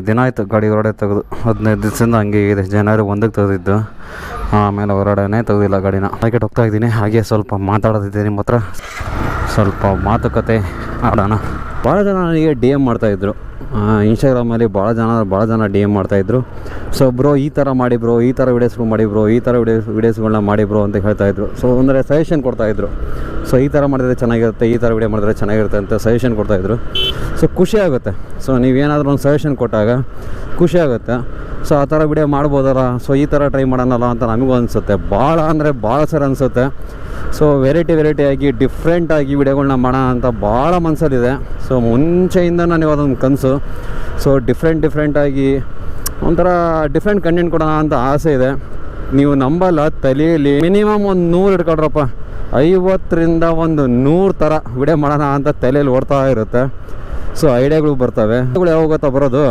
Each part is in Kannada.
ದಿನ ಆಯಿತು ಗಾಡಿ ಹೊರಡೆ ತೆಗೆದು. ಹದಿನೈದು ದಿವಸದಿಂದ ಹಂಗೆ ಇದೆ. ಜನವರಿ ಒಂದಕ್ಕೆ ತೆಗೆದಿದ್ದು. ಆಮೇಲೆ ಹೊರಗಡೆನೇ ತೆಗೆದಿಲ್ಲ ಗಾಡಿನ. ಮಾರ್ಕೆಟ್ ಹೋಗ್ತಾ ಇದ್ದೀನಿ. ಹಾಗೆ ಸ್ವಲ್ಪ ಮಾತಾಡೋದಿದ್ದೀನಿ ನಿಮ್ಮ ಹತ್ರ. ಸ್ವಲ್ಪ ಮಾತುಕತೆ ಆಡೋಣ ಭಾಳ ಜನ ನನಗೆ ಡಿ ಎಂ ಮಾಡ್ತಾಯಿದ್ರು ಇನ್ಸ್ಟಾಗ್ರಾಮಲ್ಲಿ ಭಾಳ ಜನ ಭಾಳ ಜನ ಡಿ ಎಂ ಮಾಡ್ತಾಯಿದ್ರು ಸೊ ಬ್ರೋ ಈ ಥರ ಮಾಡಿ ಬ್ರೋ ಈ ಥರ ವಿಡಿಯೋಸ್ಗಳು ಮಾಡಿ ಬ್ರೋ ಈ ಥರ ವಿಡಿಯೋಸ್ ವಿಡಿಯೋಸ್ಗಳನ್ನ ಮಾಡಿ ಬ್ರೋ ಅಂತ ಹೇಳ್ತಾಯಿದ್ರು ಸೊ ಅಂದರೆ ಸಜೆಷನ್ ಕೊಡ್ತಾಯಿದ್ರು ಸೊ ಈ ಥರ ಮಾಡಿದರೆ ಚೆನ್ನಾಗಿರುತ್ತೆ, ಈ ಥರ ವಿಡಿಯೋ ಮಾಡಿದ್ರೆ ಚೆನ್ನಾಗಿರುತ್ತೆ ಅಂತ ಸಜೆಷನ್ ಕೊಡ್ತಾಯಿದ್ರು ಸೊ ಖುಷಿ ಆಗುತ್ತೆ. ಸೊ ನೀವೇನಾದರೂ ಒಂದು ಸಜೆಷನ್ ಕೊಟ್ಟಾಗ ಖುಷಿ ಆಗುತ್ತೆ. ಸೊ ಆ ಥರ ವಿಡಿಯೋ ಮಾಡ್ಬೋದಲ್ಲ? ಸೊ ಈ ಥರ ಟ್ರೈ ಮಾಡೋಣಲ್ಲ ಅಂತ ನಮಗೂ ಅನಿಸುತ್ತೆ. ಭಾಳ ಅಂದರೆ ಭಾಳ ಸರ್ ಅನಿಸುತ್ತೆ. ಸೊ ವೆರೈಟಿ ವೆರೈಟಿಯಾಗಿ ಡಿಫ್ರೆಂಟಾಗಿ ವಿಡಿಯೋಗಳನ್ನ ಮಾಡೋಣ ಅಂತ ಭಾಳ ಮನಸ್ಸಲ್ಲಿದೆ ಸೊ ಮುಂಚೆಯಿಂದ ನನಗೆ ಅದೊಂದು ಕನಸು. ಸೊ ಡಿಫ್ರೆಂಟ್ ಡಿಫ್ರೆಂಟಾಗಿ ಒಂಥರ ಡಿಫ್ರೆಂಟ್ ಕಂಟೆಂಟ್ ಕೊಡೋಣ ಅಂತ ಆಸೆ ಇದೆ. ನೀವು ನಂಬಲ್ಲ, ತಲೆಯಲ್ಲಿ ಮಿನಿಮಮ್ ಒಂದು ನೂರು ಇಟ್ಕೊಡ್ರಪ್ಪ. ಐವತ್ತರಿಂದ ಒಂದು ನೂರು ಥರ ವಿಡಿಯೋ ಮಾಡೋಣ ಅಂತ ತಲೆಯಲ್ಲಿ ಓಡ್ತಾ ಇರುತ್ತೆ. ಸೊ ಐಡಿಯಾಗಳು ಬರ್ತವೆ. ಯಾವಾಗ ಗೊತ್ತಾ ಬರೋದು?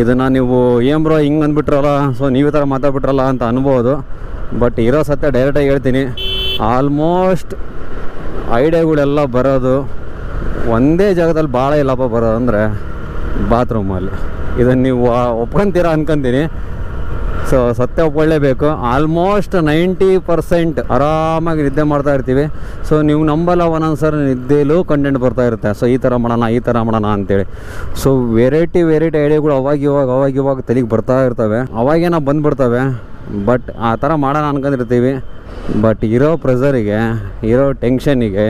ಇದನ್ನು ನೀವು, ಏನು ಬ್ರೋ ಹಿಂಗೆ ಅಂದ್ಬಿಟ್ರಲ್ಲ? ಸೊ ನೀವು ಈ ಥರ ಮಾತಾಡ್ಬಿಟ್ರಲ್ಲ? ಅಂತ ಅನ್ಬೋದು. ಬಟ್ ಇರೋ ಸತ್ಯ ಡೈರೆಕ್ಟಾಗಿ ಹೇಳ್ತೀನಿ. ಆಲ್ಮೋಸ್ಟ್ ಐಡಿಯಾಗಳೆಲ್ಲ ಬರೋದು. ಒಂದೇ ಜಾಗದಲ್ಲಿ ಭಾಳ ಇಲ್ಲಪ್ಪ ಬರೋದು ಅಂದರೆ ಬಾತ್ರೂಮಲ್ಲಿ ಇದನ್ನು ನೀವು ಒಪ್ಕೊಂತೀರಾ ಅನ್ಕೊಂತೀನಿ. ಸೊ ಸತ್ಯ ಒಪ್ಕೊಳ್ಳೇಬೇಕು. ಆಲ್ಮೋಸ್ಟ್ ನೈಂಟಿ ಪರ್ಸೆಂಟ್ ಆರಾಮಾಗಿ ನಿದ್ದೆ ಮಾಡ್ತಾ ಇರ್ತೀವಿ. ಸೊ ನೀವು ನಂಬಲ್ಲ ಒಂದೊಂದು ಸರಿ ನಿದ್ದೆಲೂ ಕಂಟೆಂಟ್ ಬರ್ತಾ ಇರುತ್ತೆ. ಸೊ ಈ ಥರ ಮಾಡೋಣ, ಈ ಥರ ಮಾಡೋಣ ಅಂತೇಳಿ. ಸೊ ವೆರೈಟಿ ವೆರೈಟಿ ಐಡಿಯಾಗಳು ಅವಾಗ ಇವಾಗ ಅವಾಗ ಇವಾಗ ತಲೆಗೆ ಬರ್ತಾ ಇರ್ತವೆ. ಅವಾಗೇನೋ ಬಂದುಬಿಡ್ತವೆ. ಬಟ್ ಆ ಥರ ಮಾಡೋಣ ಅನ್ಕೊಂಡಿರ್ತೀವಿ. ಬಟ್ ಇರೋ ಪ್ರೆಸರಿಗೆ ಇರೋ ಟೆನ್ಷನಿಗೆ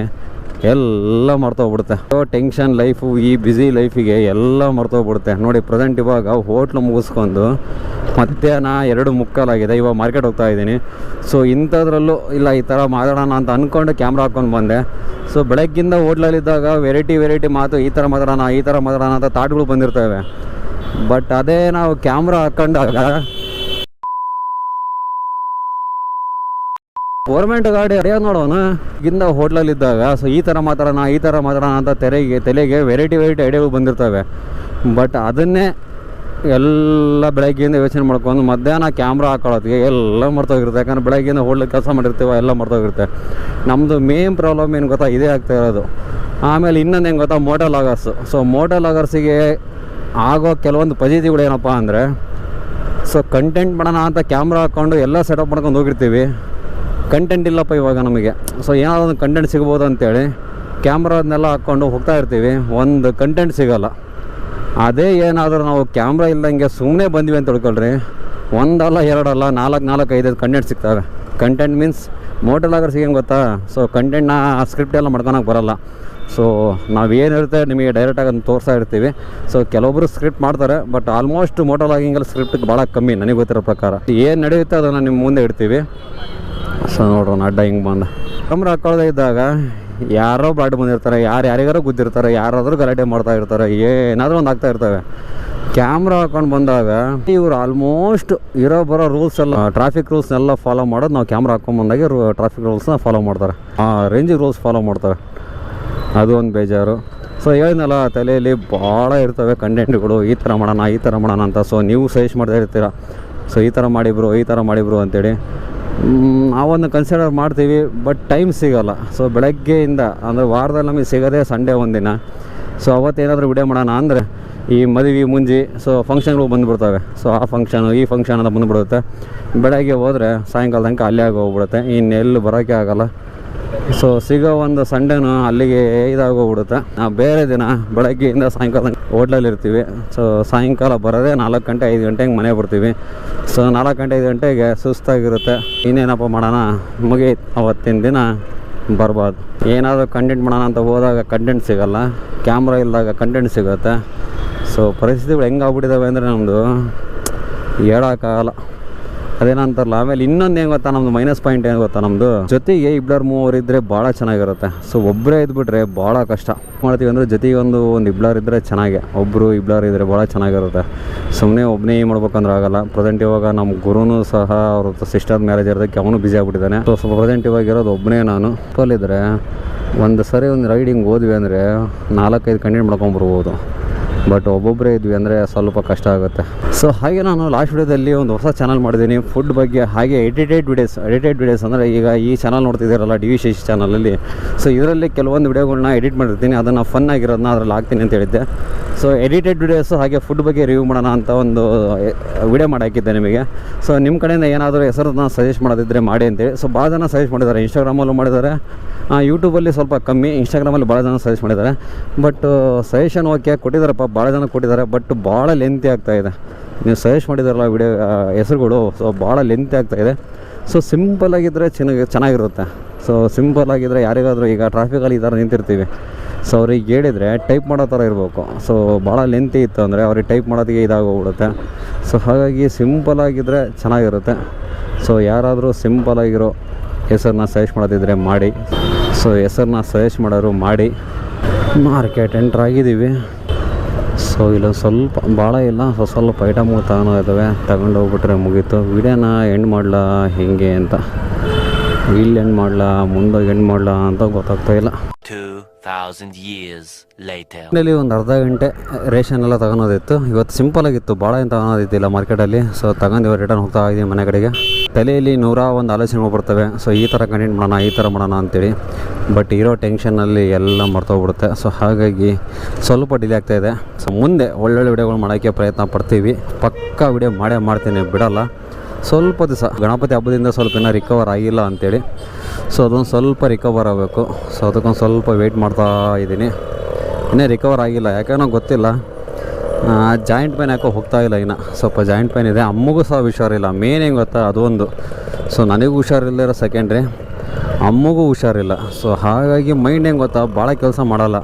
ಎಲ್ಲ ಮರ್ತೋಗ್ಬಿಡುತ್ತೆ ಟೆನ್ಷನ್ ಲೈಫು ಈ ಬ್ಯುಸಿ ಲೈಫಿಗೆ ಎಲ್ಲ ಮರ್ತೋಗ್ಬಿಡುತ್ತೆ ನೋಡಿ ಪ್ರೆಸೆಂಟ್ ಇವಾಗ ಹೋಟ್ಲ್ ಮುಗಿಸ್ಕೊಂಡು ಮಧ್ಯಾಹ್ನ ಎರಡು ಮುಕ್ಕಾಲಾಗಿದೆ ಇವಾಗ ಮಾರ್ಕೆಟ್ ಹೋಗ್ತಾ ಇದ್ದೀನಿ. ಸೊ ಇಂಥದ್ರಲ್ಲೂ ಇಲ್ಲ, ಈ ಥರ ಮಾತಾಡೋಣ ಅಂತ ಅಂದ್ಕೊಂಡು ಕ್ಯಾಮ್ರಾ ಹಾಕ್ಕೊಂಡು ಬಂದೆ. ಸೊ ಬೆಳಗ್ಗಿಂದ ಹೋಟ್ಲಲ್ಲಿದ್ದಾಗ ವೆರೈಟಿ ವೆರೈಟಿ ಮಾತು, ಈ ಥರ ಮಾತಾಡೋಣ, ಈ ಥರ ಮಾತಾಡೋಣ ಅಂತ ತಾಟ್ಗಳು ಬಂದಿರ್ತವೆ. ಬಟ್ ಅದೇ ನಾವು ಕ್ಯಾಮ್ರಾ ಹಾಕ್ಕೊಂಡಾಗ ಗೌರ್ಮೆಂಟ್ ಗಾಡಿ ಅಡಿಯೋದು ನೋಡೋಣ. ಗಿಂದ ಹೋಟ್ಲಲ್ಲಿದ್ದಾಗ ಸೊ ಈ ಥರ ಮಾತಾಡೋಣ, ಈ ಥರ ಮಾತಾಡೋಣ ಅಂತ ತೆರೆಗೆ, ತಲೆಗೆ ವೆರೈಟಿ ವೆರೈಟಿ ಐಡಿಯಾಗಳು ಬಂದಿರ್ತವೆ. ಬಟ್ ಅದನ್ನೇ ಎಲ್ಲ ಬೆಳಗ್ಗೆಯಿಂದ ಯೋಚನೆ ಮಾಡ್ಕೊಂಡು ಮಧ್ಯಾಹ್ನ ಕ್ಯಾಮ್ರಾ ಹಾಕೊಳ್ಳೋದಕ್ಕೆ ಎಲ್ಲ ಮರ್ತೋಗಿರುತ್ತೆ. ಯಾಕಂದ್ರೆ ಬೆಳಗ್ಗೆಯಿಂದ ಹೋಗ್ಲಿಕ್ಕೆ ಕೆಲಸ ಮಾಡಿರ್ತೀವ, ಎಲ್ಲ ಮರ್ತೋಗಿರುತ್ತೆ. ನಮ್ಮದು ಮೇನ್ ಪ್ರಾಬ್ಲಮ್ ಏನು ಗೊತ್ತಾ? ಇದೇ ಆಗ್ತಾ ಇರೋದು. ಆಮೇಲೆ ಇನ್ನೊಂದು ಏನು ಗೊತ್ತಾ? ಮೋಟರ್ ಲಾಗರ್ಸು ಸೊ ಮೋಟರ್ ಲಾಗರ್ಸಿಗೆ ಆಗೋ ಕೆಲವೊಂದು ಪಜಿತಿಗಳು ಏನಪ್ಪ ಅಂದರೆ ಸೊ ಕಂಟೆಂಟ್ ಮಾಡೋಣ ಅಂತ ಕ್ಯಾಮ್ರಾ ಹಾಕ್ಕೊಂಡು ಎಲ್ಲ ಸೆಟಪ್ ಮಾಡ್ಕೊಂಡು ಹೋಗಿರ್ತೀವಿ. ಕಂಟೆಂಟ್ ಇಲ್ಲಪ್ಪ ಇವಾಗ ನಮಗೆ. ಸೊ ಏನಾದರೂ ಒಂದು ಕಂಟೆಂಟ್ ಸಿಗ್ಬೋದು ಅಂತೇಳಿ ಕ್ಯಾಮ್ರಾದನ್ನೆಲ್ಲ ಹಾಕ್ಕೊಂಡು ಹೋಗ್ತಾ ಇರ್ತೀವಿ. ಒಂದು ಕಂಟೆಂಟ್ ಸಿಗೋಲ್ಲ. ಅದೇ ಏನಾದರೂ ನಾವು ಕ್ಯಾಮ್ರಾ ಇಲ್ಲದಂಗೆ ಸುಮ್ಮನೆ ಬಂದ್ವಿ ಅಂತ ತಿಳ್ಕೊಳ್ರಿ. ಒಂದಲ್ಲ, ಎರಡಲ್ಲ, ನಾಲ್ಕು ನಾಲ್ಕು ಐದೈದು ಕಂಟೆಂಟ್ ಸಿಗ್ತವೆ. ಕಂಟೆಂಟ್ ಮೀನ್ಸ್ ಮೋಟಲಾಗರ್ ಸಿಗಂಗೆ ಗೊತ್ತಾ? ಸೊ ಕಂಟೆಂಟ್ನ ಸ್ಕ್ರಿಪ್ಟ್ ಎಲ್ಲ ಮಾಡ್ಕೊಳಕ್ಕೆ ಬರಲ್ಲ. ಸೊ ನಾವೇನಿರುತ್ತೆ ನಿಮಗೆ ಡೈರೆಕ್ಟಾಗಿ ಅದನ್ನು ತೋರಿಸ್ತಾ ಇರ್ತೀವಿ. ಸೊ ಕೆಲವೊಬ್ಬರು ಸ್ಕ್ರಿಪ್ಟ್ ಮಾಡ್ತಾರೆ ಬಟ್ ಆಲ್ಮೋಸ್ಟ್ ಮೋಟಲಾಗಿಂಗಲ್ಲಿ ಸ್ಕ್ರಿಪ್ಟ್ ಭಾಳ ಕಮ್ಮಿ, ನನಗೆ ಗೊತ್ತಿರೋ ಪ್ರಕಾರ. ಏನು ನಡೆಯುತ್ತೆ ಅದನ್ನು ನಿಮ್ಮ ಮುಂದೆ ಇಡ್ತೀವಿ. ಸೊ ನೋಡೋಣ ಅಡ್ಡ ಹಿಂಗೆ ಬಂದ. ಕಮ್ರ ಹಾಕೊಳ್ಳೋದೇ ಇದ್ದಾಗ ಯಾರೋ ಬಾಡ್ ಬಂದಿರ್ತಾರೆ, ಯಾರು ಯಾರಿಗಾರು ಗುದ್ದಿರ್ತಾರೆ, ಯಾರಾದರೂ ಗಲಾಟೆ ಮಾಡ್ತಾ ಇರ್ತಾರೆ, ಏನಾದರೂ ಒಂದು ಆಗ್ತಾ ಇರ್ತವೆ. ಕ್ಯಾಮ್ರಾ ಹಾಕೊಂಡು ಬಂದಾಗ ಇವ್ರು ಆಲ್ಮೋಸ್ಟ್ ಇರೋ ಬರೋ ರೂಲ್ಸ್ ಎಲ್ಲ ಟ್ರಾಫಿಕ್ ರೂಲ್ಸ್ನೆಲ್ಲ ಫಾಲೋ ಮಾಡೋದು ನಾವು ಕ್ಯಾಮ್ರಾ ಹಾಕೊಂಡು ಬಂದಾಗ ಟ್ರಾಫಿಕ್ ರೂಲ್ಸ್ನ ಫಾಲೋ ಮಾಡ್ತಾರೆ. ಆ ರೇಂಜ್ ರೂಲ್ಸ್ ಫಾಲೋ ಮಾಡ್ತಾರೆ. ಅದು ಒಂದು ಬೇಜಾರು. ಸೊ ಹೇಳಿದ್ನಲ್ಲ, ತಲೆಯಲ್ಲಿ ಭಾಳ ಇರ್ತವೆ ಕಂಟೆಂಟ್ಗಳು ಈ ಥರ ಮಾಡೋಣ, ಈ ಥರ ಮಾಡೋಣ ಅಂತ. ಸೊ ನೀವು ಸಜೆಸ್ಟ್ ಮಾಡ್ತಾ ಇರ್ತೀರ? ಸೊ ಈ ಥರ ಮಾಡಿಬ್ರು ಈ ಥರ ಮಾಡಿಬ್ರು ಅಂತೇಳಿ. ನಾವೊಂದು ಕನ್ಸಿಡರ್ ಮಾಡ್ತೀವಿ ಬಟ್ ಟೈಮ್ ಸಿಗೋಲ್ಲ. ಸೊ ಬೆಳಗ್ಗೆಯಿಂದ, ಅಂದರೆ ವಾರದಲ್ಲಿ ನಮಗೆ ಸಿಗೋದೇ ಸಂಡೇ ಒಂದಿನ. ಸೊ ಅವತ್ತೇನಾದರೂ ವಿಡಿಯೋ ಮಾಡೋಣ ಅಂದರೆ, ಈ ಮದುವೆ ಮುಂಜಿ ಸೊ ಫಂಕ್ಷನ್ಗಳು ಬಂದುಬಿಡ್ತವೆ. ಸೊ ಆ ಫಂಕ್ಷನು ಈ ಫಂಕ್ಷನ್ ಅಂತ ಬಂದುಬಿಡುತ್ತೆ. ಬೆಳಗ್ಗೆ ಹೋದರೆ ಸಾಯಂಕಾಲ ತನಕ ಅಲ್ಲೇ ಆಗಿ ಹೋಗ್ಬಿಡುತ್ತೆ ಇನ್ನೆಲ್ಲೂ ಬರೋಕ್ಕೆ ಆಗೋಲ್ಲ. ಸೊ ಸಿಗೋ ಒಂದು ಸಂಡೇನೂ ಅಲ್ಲಿಗೆ ಇದಾಗೋಗ್ಬಿಡುತ್ತೆ. ಬೇರೆ ದಿನ, ಬೆಳಗ್ಗೆಯಿಂದ ಸಾಯಂಕಾಲ ಹೋಟ್ಲಲ್ಲಿ ಇರ್ತೀವಿ. ಸೊ ಸಾಯಂಕಾಲ ಬರೋದೇ ನಾಲ್ಕು ಗಂಟೆ, ಐದು ಗಂಟೆಗೆ ಮನೆ ಬರ್ತೀವಿ ಸೊ ನಾಲ್ಕು ಗಂಟೆ, ಐದು ಗಂಟೆಗೆ ಸುಸ್ತಾಗಿರುತ್ತೆ. ಇನ್ನೇನಪ್ಪ ಮಾಡೋಣ? ಮುಗಿಯಿತು ಅವತ್ತಿನ ದಿನ ಬರ್ಬಾರ್ದು ಏನಾದರೂ ಕಂಟೆಂಟ್ ಮಾಡೋಣ ಅಂತ ಹೋದಾಗ ಕಂಟೆಂಟ್ ಸಿಗೋಲ್ಲ. ಕ್ಯಾಮ್ರಾ ಇಲ್ಲದಾಗ ಕಂಟೆಂಟ್ ಸಿಗುತ್ತೆ. ಸೊ ಪರಿಸ್ಥಿತಿಗಳು ಹೆಂಗೆ ಆಗ್ಬಿಟ್ಟಿದ್ದಾವೆ ಅಂದರೆ ನಮ್ಮದು ಹೇಳೋಕ್ಕಾಗಲ್ಲ. ಅದೇನಂತಾರಲ್ಲ, ಆಮೇಲೆ ಇನ್ನೊಂದು ಏನು ಗೊತ್ತಾ ನಮ್ದು ಮೈನಸ್ ಪಾಯಿಂಟ್ ಏನು ಗೊತ್ತಾ ನಮ್ಮದು ಜೊತೆಗೆ ಇಬ್ಲರ್ ಮೂವರು ಇದ್ದರೆ ಭಾಳ ಚೆನ್ನಾಗಿರುತ್ತೆ. ಸೊ ಒಬ್ಬರೇ ಇದ್ಬಿಟ್ರೆ ಭಾಳ ಕಷ್ಟ. ಮಾಡ್ತೀವಿ ಅಂದರೆ ಜೊತೆಗೆ ಒಂದು ಒಂದು ಇಬ್ಳರ್ ಇದ್ದರೆ ಚೆನ್ನಾಗೆ. ಒಬ್ಬರು ಇಬ್ಳರ್ ಇದ್ದರೆ ಭಾಳ ಚೆನ್ನಾಗಿರುತ್ತೆ. ಸುಮ್ಮನೆ ಒಬ್ಬನೇ ಮಾಡ್ಬೇಕಂದ್ರೆ ಆಗಲ್ಲ. ಪ್ರೆಸೆಂಟ್ ಇವಾಗ ನಮ್ಮ ಗುರುನೂ ಸಹ ಅವ್ರ ಸಿಸ್ಟರ್ ಮ್ಯಾರೇಜ್ ಇರೋದಕ್ಕೆ ಅವನು ಬ್ಯುಸಿ ಆಗ್ಬಿಟ್ಟಿದ್ದಾನೆ. ಸೊ ಪ್ರೆಸೆಂಟ್ ಇವಾಗ ಇರೋದು ಒಬ್ಬನೇ ನಾನು. ಅಲ್ಲಿದ್ದರೆ ಒಂದು ಸರಿ ಒಂದು ರೈಡಿಂಗ್ ಹೋದ್ವಿ ಅಂದರೆ ನಾಲ್ಕೈದು ಕಂಟೆಂಟ್ ಮಾಡ್ಕೊಂಬರ್ಬೋದು ಬಟ್ ಒಬ್ಬೊಬ್ಬರೇ ಇದ್ವಿ ಅಂದರೆ ಸ್ವಲ್ಪ ಕಷ್ಟ ಆಗುತ್ತೆ. ಸೊ ಹಾಗೆ ನಾನು ಲಾಸ್ಟ್ ವಿಡಿಯೋದಲ್ಲಿ ಒಂದು ಹೊಸ ಚಾನಲ್ ಮಾಡಿದ್ದೀನಿ. ಫುಡ್ ಬಗ್ಗೆ ಹಾಗೆ ಎಡಿಟೆಡ್ ವಿಡಿಯೋಸ್ ಎಡಿಟೆಡ್ ವಿಡಿಯೋಸ್ ಅಂದರೆ ಈಗ ಈ ಚಾನಲ್ ನೋಡ್ತಿದ್ದೀರಲ್ಲ ಡಿ ವಿ ಶೇಷ್ ಚಾನಲಲ್ಲಿ ಸೊ ಇದರಲ್ಲಿ ಕೆಲವೊಂದು ವಿಡಿಯೋಗಳನ್ನ ಎಡಿಟ್ ಮಾಡಿರ್ತೀನಿ ಅದನ್ನು ಫನ್ ಆಗಿರೋದನ್ನ ಅದರಲ್ಲಿ ಹಾಕ್ತೀನಿ ಅಂತ ಹೇಳಿದ್ದೆ. ಸೊ ಎಡಿಟೆಡ್ ವಿಡಿಯೋಸು ಹಾಗೆ ಫುಡ್ ಬಗ್ಗೆ ರಿವ್ಯೂ ಮಾಡೋಣ ಅಂತ ಒಂದು ವಿಡಿಯೋ ಮಾಡಿ ಹಾಕಿದ್ದೆ ನಿಮಗೆ. ಸೊ ನಿಮ್ಮ ಕಡೆಯಿಂದ ಏನಾದರೂ ಹೆಸರನ್ನ ಸಜೆಸ್ಟ್ ಮಾಡೋದಿದ್ದರೆ ಮಾಡಿ ಅಂತೇಳಿ ಸೊ ಭಾಳ ಜನ ಸಜೆಸ್ಟ್ ಮಾಡಿದ್ದಾರೆ. ಇನ್ಸ್ಟಾಗ್ರಾಮಲ್ಲೂ ಮಾಡಿದ್ದಾರೆ. ಯೂಟ್ಯೂಬಲ್ಲಿ ಸ್ವಲ್ಪ ಕಮ್ಮಿ. ಇನ್ಸ್ಟಾಗ್ರಾಮಲ್ಲಿ ಭಾಳ ಜನ ಸಜೆಸ್ಟ್ ಮಾಡಿದ್ದಾರೆ. ಬಟ್ ಸಜೆಷನ್ ಓಕೆ ಕೊಟ್ಟಿದ್ದಾರಪ್ಪ. ಭಾಳ ಜನ ಕೊಟ್ಟಿದ್ದಾರೆ ಬಟ್ ಭಾಳ ಲೆಂತಿ ಆಗ್ತಾಯಿದೆ ನೀವು ಸಜೆಸ್ಟ್ ಮಾಡಿದಾರಲ್ಲ ವಿಡಿಯೋ ಹೆಸರುಗಳು ಸೊ ಭಾಳ ಲೆಂತಿ ಆಗ್ತಾಯಿದೆ ಸೊ ಸಿಂಪಲ್ ಆಗಿದ್ದರೆ ಚೆನ್ನಾಗಿ, ಚೆನ್ನಾಗಿರುತ್ತೆ. ಸೊ ಸಿಂಪಲ್ ಆಗಿದ್ದರೆ ಯಾರಿಗಾದರೂ ಈಗ ಟ್ರಾಫಿಕಲ್ಲಿ ಈ ಥರ ನಿಂತಿರ್ತೀವಿ. ಸೊ ಅವ್ರಿಗೆ ಹೇಳಿದರೆ ಟೈಪ್ ಮಾಡೋ ಥರ ಇರಬೇಕು. ಸೊ ಭಾಳ ಲೆಂತಿ ಇತ್ತು ಅಂದರೆ ಅವ್ರಿಗೆ ಟೈಪ್ ಮಾಡೋದಕ್ಕೆ ಇದಾಗೋಗ್ಬಿಡುತ್ತೆ. ಸೊ ಹಾಗಾಗಿ ಸಿಂಪಲ್ ಆಗಿದ್ದರೆ ಚೆನ್ನಾಗಿರುತ್ತೆ. ಸೊ ಯಾರಾದರೂ ಸಿಂಪಲ್ ಆಗಿರೋ ಹೆಸರನ್ನ ಸಜೆಸ್ಟ್ ಮಾಡೋದಿದ್ರೆ ಮಾಡಿ. ಸೊ ಹೆಸರನ್ನ ಸಜೆಸ್ಟ್ ಮಾಡೋರು ಮಾಡಿ. ಮಾರ್ಕೆಟ್ ಎಂಟ್ರ್ ಆಗಿದ್ದೀವಿ. ಸೊ ಇಲ್ಲ ಸ್ವಲ್ಪ ಭಾಳ ಇಲ್ಲ. ಸೊ ಸ್ವಲ್ಪ ಐಟಮ್ಗಳು ತಗೊಂಡು ಇದ್ದಾವೆ ತಗೊಂಡು ಹೋಗ್ಬಿಟ್ರೆ ಮುಗೀತು. ವಿಡಿಯೋನ ಎಂಡ್ ಮಾಡಲಾ? ಹೆಂಗೆ ಅಂತ. ಇಲ್ಲಿ ಎಂಡ್ ಮಾಡಲಾ? ಮುಂದೆ ಎಂಡ್ ಮಾಡಲಾ ಅಂತ ಗೊತ್ತಾಗ್ತಾ ಇಲ್ಲ. 2,000 years later. ಇಲ್ಲಿ ಒಂದು ಅರ್ಧ ಗಂಟೆ ರೇಷನ್ ಎಲ್ಲ ತಗೊಳೋದಿತ್ತು ಇವತ್ತು ಸಿಂಪಲ್ ಆಗಿತ್ತು. ಭಾಳ ಏನು ತಗೊಳೋದಿದ್ದಿಲ್ಲ ಮಾರ್ಕೆಟಲ್ಲಿ ಸೊ ತಗೊಂಡು ರಿಟರ್ನ್ ಹೋಗ್ತಾ ಇದ್ದೀವಿ ಮನೆ ಕಡೆಗೆ. ತಲೆಯಲ್ಲಿ ನೂರ ಒಂದು ಆಲೋಚನೆಗಳು ಬರ್ತವೆ. ಸೊ ಈ ಥರ ಕಂಟೆಂಟ್ ಮಾಡೋಣ, ಈ ಥರ ಮಾಡೋಣ ಅಂತೇಳಿ. ಬಟ್ ಇರೋ ಟೆನ್ಷನ್ನಲ್ಲಿ ಎಲ್ಲ ಮರ್ತೋಗ್ಬಿಡುತ್ತೆ. ಸೊ ಹಾಗಾಗಿ ಸ್ವಲ್ಪ ಡಿಲೇ ಆಗ್ತಾ ಇದೆ. ಸೊ ಮುಂದೆ ಒಳ್ಳೊಳ್ಳೆ ವಿಡಿಯೋಗಳು ಮಾಡೋಕ್ಕೆ ಪ್ರಯತ್ನ ಪಡ್ತೀವಿ. ಪಕ್ಕಾ ವಿಡಿಯೋ ಮಾಡೇ ಮಾಡ್ತೀನಿ, ಬಿಡೋಲ್ಲ. ಸ್ವಲ್ಪ ದಿವಸ, ಗಣಪತಿ ಹಬ್ಬದಿಂದ ಸ್ವಲ್ಪ ಇನ್ನೂ ರಿಕವರ್ ಆಗಿಲ್ಲ ಅಂತೇಳಿ. ಸೊ ಅದೊಂದು ಸ್ವಲ್ಪ ರಿಕವರ್ ಆಗಬೇಕು. ಸೊ ಅದಕ್ಕೊಂದು ಸ್ವಲ್ಪ ವೆಯ್ಟ್ ಮಾಡ್ತಾ ಇದ್ದೀನಿ. ಇನ್ನೇ ರಿಕವರ್ ಆಗಿಲ್ಲ. ಯಾಕೇನೋ ಗೊತ್ತಿಲ್ಲ. ಜಾಯಿಂಟ್ ಪೇನ್ ಯಾಕೋ ಹೋಗ್ತಾ ಇಲ್ಲ ಇನ್ನು. ಸ್ವಲ್ಪ ಜಾಯಿಂಟ್ ಪೇನ್ ಇದೆ. ಅಮ್ಮಗೂ ಸಹ ಹುಷಾರಿಲ್ಲ. ಮೇನ್ ಹೆಂಗೆ ಗೊತ್ತಾ? ಅದೊಂದು ಸೊ ನನಗೂ ಹುಷಾರಿಲ್ಲದಿರೋ ಸೆಕೆಂಡ್ರಿ ಅಮ್ಮಗೂ ಹುಷಾರಿಲ್ಲ. ಸೊ ಹಾಗಾಗಿ ಮೈಂಡ್ ಹೆಂಗೆ ಗೊತ್ತಾ? ಭಾಳ ಕೆಲಸ ಮಾಡಲ್ಲ.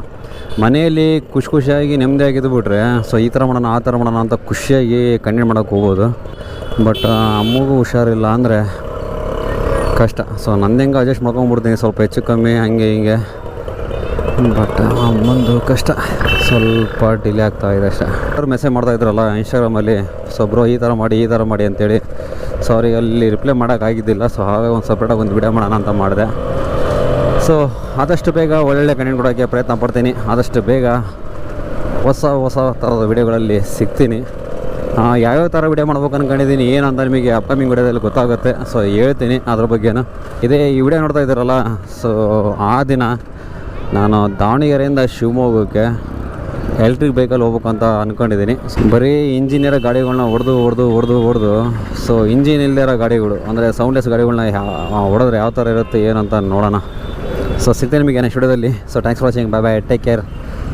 ಮನೆಯಲ್ಲಿ ಖುಷಿ ಖುಷಿಯಾಗಿ ನೆಮ್ಮದಿಯಾಗಿದ್ದು ಬಿಟ್ರೆ ಸೊ ಈ ಥರ ಮಾಡೋಣ, ಆ ಥರ ಮಾಡೋಣ ಅಂತ ಖುಷಿಯಾಗಿ ಕಂಟಿನ್ಯೂ ಮಾಡೋಕ್ಕೆ ಹೋಗ್ಬೋದು. ಬಟ್ ಅಮ್ಮಗೂ ಹುಷಾರಿಲ್ಲ ಅಂದರೆ ಕಷ್ಟ. ಸೊ ನಂದು ಹೆಂಗೆ ಅಡ್ಜಸ್ಟ್ ಮಾಡ್ಕೊಂಬಿಡ್ತೀನಿ. ಸ್ವಲ್ಪ ಹೆಚ್ಚು ಕಮ್ಮಿ, ಹಂಗೆ, ಹಿಂಗೆ. ಬಟ್ ಅಮ್ಮಂದು ಕಷ್ಟ. ಸ್ವಲ್ಪ ಡಿಲೇ ಆಗ್ತಾ ಇದೆ ಅಷ್ಟೇ. ಅವ್ರು ಮೆಸೇಜ್ ಮಾಡ್ತಾ ಇದ್ರಲ್ಲ ಇನ್ಸ್ಟಾಗ್ರಾಮಲ್ಲಿ ಸೊ ಬ್ರೋ ಈ ಥರ ಮಾಡಿ, ಈ ಥರ ಮಾಡಿ ಅಂತೇಳಿ. ಸೊ ಅವ್ರಿಗೆ ಅಲ್ಲಿ ರಿಪ್ಲೈ ಮಾಡೋಕ್ಕಾಗಿದ್ದಿಲ್ಲ ಸೊ ಹಾಗೆ ಒಂದು ಸಪ್ರೇಟಾಗಿ ಒಂದು ವಿಡಿಯೋ ಮಾಡೋಣ ಅಂತ ಮಾಡಿದೆ. ಸೊ ಆದಷ್ಟು ಬೇಗ ಒಳ್ಳೊಳ್ಳೆ ಕಂಟೆಂಟ್ ಕೊಡೋಕ್ಕೆ ಪ್ರಯತ್ನ ಪಡ್ತೀನಿ. ಆದಷ್ಟು ಬೇಗ ಹೊಸ ಹೊಸ ಥರದ ವಿಡಿಯೋಗಳಲ್ಲಿ ಸಿಗ್ತೀನಿ. ಯಾವ್ಯಾವ ಥರ ವಿಡಿಯೋ ಮಾಡ್ಬೇಕು ಅನ್ಕೊಂಡಿದ್ದೀನಿ ಏನಂತ ನಿಮಗೆ ಅಪ್ಕಮಿಂಗ್ ವಿಡಿಯೋದಲ್ಲಿ ಗೊತ್ತಾಗುತ್ತೆ. ಸೊ ಹೇಳ್ತೀನಿ ಅದ್ರ ಬಗ್ಗೆನೂ. ಇದೇ ಈ ವಿಡಿಯೋ ನೋಡ್ತಾ ಇದ್ದೀರಲ್ಲ. ಸೊ ಆ ದಿನ ನಾನು ದಾವಣಗೆರೆಯಿಂದ ಶಿವಮೊಗ್ಗಕ್ಕೆ ಎಲೆಕ್ಟ್ರಿಕ್ ಬೈಕಲ್ಲಿ ಹೋಗ್ಬೇಕು ಅಂತ ಅಂದ್ಕೊಂಡಿದ್ದೀನಿ ಬರೀ ಇಂಜಿನಿಯರ ಗಾಡಿಗಳನ್ನ ಹೊಡೆದು ಹೊಡೆದು ಹೊಡೆದು ಹೊಡೆದು, ಸೊ ಇಂಜಿನ್ ಇಲ್ಲದೇ ಇರೋ ಗಾಡಿಗಳು, ಅಂದರೆ ಸೌಂಡ್ಲೆಸ್ ಗಾಡಿಗಳನ್ನ ಹೊಡೆದ್ರೆ ಯಾವ ಥರ ಇರುತ್ತೆ, ಏನು ಅಂತ ನೋಡೋಣ. ಸೊ ಸಿಗ್ತೇನೆ ನಿಮಗೆ ನೆಕ್ಸ್ಟ್ ವಿಡಿಯೋದಲ್ಲಿ. So thanks for watching bye bye take care